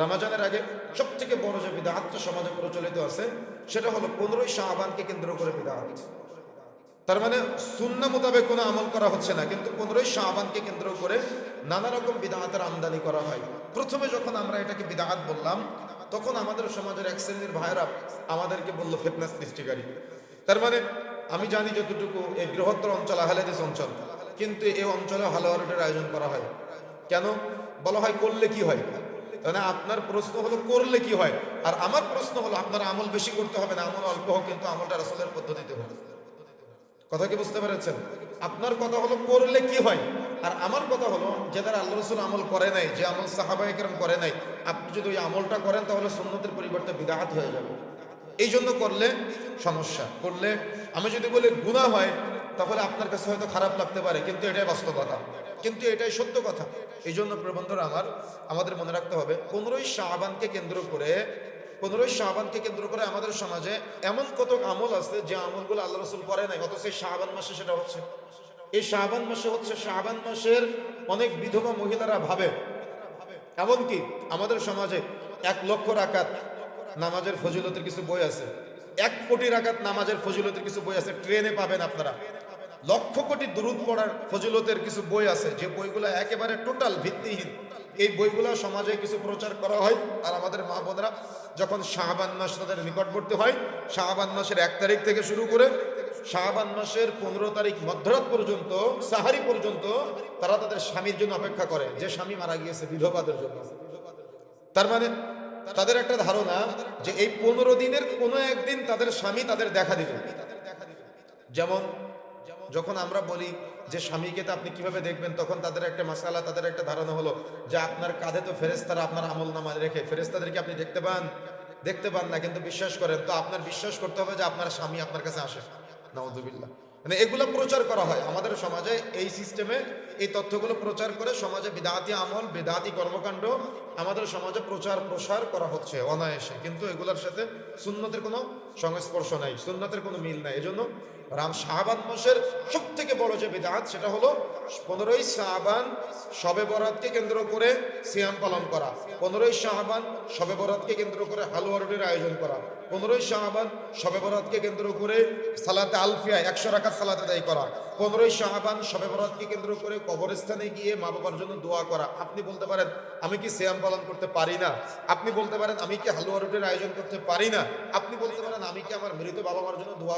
রামাজানের আগে সব থেকে বড় যে বিদাহাত সমাজে প্রচলিত আছে, সেটা হলো পনেরোই শাহবানকে কেন্দ্র করে বিদাহাত তার মানে শূন্য মোতাবেক কোনো আমল করা হচ্ছে না, কিন্তু পনেরোই শাহবানকে কেন্দ্র করে নানা রকম বিদাহাতের আমদানি করা হয়। প্রথমে যখন আমরা এটাকে বিদাহাত বললাম, তখন আমাদের সমাজের এক শ্রেণির ভাইয়েরা আমাদেরকে বলল ফিটনেস সৃষ্টিকারী। তার মানে আমি জানি যতটুকু এই বৃহত্তর অঞ্চল আহলেদিস অঞ্চল, কিন্তু এই অঞ্চলে হালুয়া রুটির আয়োজন করা হয়। কেন? বলা হয় করলে কি হয়? তাহলে আপনার প্রশ্ন হলো, করলে কি হয়? আর আমার প্রশ্ন হলো, আপনার আমল বেশি করতে হবে না, আমল অল্প হোক, কিন্তু আমলটা রাসূলের পদ্ধতিতে হবে কথা কি বুঝতে পেরেছেন? আপনার কথা হলো, করলে কি হয়? আর আমার কথা হলো, যে তারা আল্লাহ রসুল আমল করে নাই, যে আমল সাহাবাহিকরম করে নাই, আপনি যদি ওই আমলটা করেন, তাহলে সুন্নতের পরিবর্তে বিদাহাত হয়ে যাবে। এই জন্য করলে সমস্যা। করলে, আমি যদি বলি গুণা হয় তাহলে আপনার কাছে হয়তো খারাপ লাগতে পারে, কিন্তু এটাই বাস্তবতা। কিন্তু এটাই সত্য কথা। এই জন্য প্রবন্ধরা আমার, আমাদের মনে রাখতে হবে, পনেরোই শাহবানকে কেন্দ্র করে, পনেরোই শাহবানকে কেন্দ্র করে আমাদের সমাজে এমন কত আমল আছে যে আমলগুলো আল্লাহ রসুল করে নাই, অথচ এই শাহবান মাসে সেটা হচ্ছে। এই শাহবান মাসে হচ্ছে শাহবান মাসের অনেক বিধবা মহিলারা ভাবে। এমনকি আমাদের সমাজে এক লক্ষ রাকাত নামাজের ফজিলতের কিছু বই আছে। এক কোটি রাকাত নামাজের ফজিলতের কিছু বই আছে, ট্রেনে পাবেন আপনারা। লক্ষ কোটি দূরত পড়ার ফজিলতের কিছু বই আছে, যে বইগুলো একেবারে টোটাল ভিত্তিহীন। এই বইগুলো সমাজে কিছু প্রচার করা হয়, আর আমাদের মা বোনরা যখন শাহবান মাস তাদের নিকটবর্তী হয়, শাহবান মাসের এক তারিখ থেকে শুরু করে শাহবান মাসের পনেরো তারিখ মধ্যরাত পর্যন্ত, সাহারি পর্যন্ত, তারা তাদের স্বামীর জন্য অপেক্ষা করে। যে স্বামী মারা গিয়েছে বিধবাদের জন্য। তার মানে তাদের একটা ধারণা যে এই পনেরো দিনের কোনো একদিন তাদের স্বামী তাদের দেখা দিবে। যেমন যখন আমরা বলি যে স্বামীকে তো আপনি কীভাবে দেখবেন, তখন তাদের একটা মাসালা, তাদের একটা ধারণা হলো যে আপনার কাঁধে তো ফেরেস্তারা আপনার আমল নামা রেখে ফেরেস্তাদেরকে আপনি দেখতে পান। দেখতে পান না, কিন্তু বিশ্বাস করেন। তো আপনার বিশ্বাস করতে হবে যে আপনার স্বামী আপনার কাছে আসে। নাউজুবিল্লাহ। মানে এগুলো প্রচার করা হয়। আমাদের সমাজে এই সিস্টেমে এই তথ্যগুলো প্রচার করে সমাজে বিদাতি আমল, বিদাতি কর্মকাণ্ড আমাদের সমাজে প্রচার প্রসার করা হচ্ছে অনায়াসে। কিন্তু এগুলোর সাথে সুন্নতের কোনো সংস্পর্শ নাই, সুন্নতের কোনো মিল নাই। এজন্য রাম শাহবান মাসের সব থেকে বড় যে বিদাত সেটা হলো পনেরোই শাহবান শবে বরাতকে কেন্দ্র করে সিয়াম পালন করা। পনেরোই শাহবান শবে বরাতকে কেন্দ্র করে হালুয়া রুটির আয়োজন করা। পনেরোই শাহবান শবে বরাতকে কেন্দ্র করে সালাতে আলফিয়া, একশো রাখার সালাতে আদায় করা। পনেরোই শাহবান শবে বরাতকে কেন্দ্র করে কবরস্থানে গিয়ে মা বাবার জন্য দোয়া করা। আপনি বলতে পারেন, আমি কি সিয়াম পালন করতে পারি না? আপনি বলতে পারেন, আমি কি হালুয়া রুটির আয়োজন করতে পারি না? আপনি বলতে পারেন আমি কি আমার মৃত বাবা মার জন্য দোয়া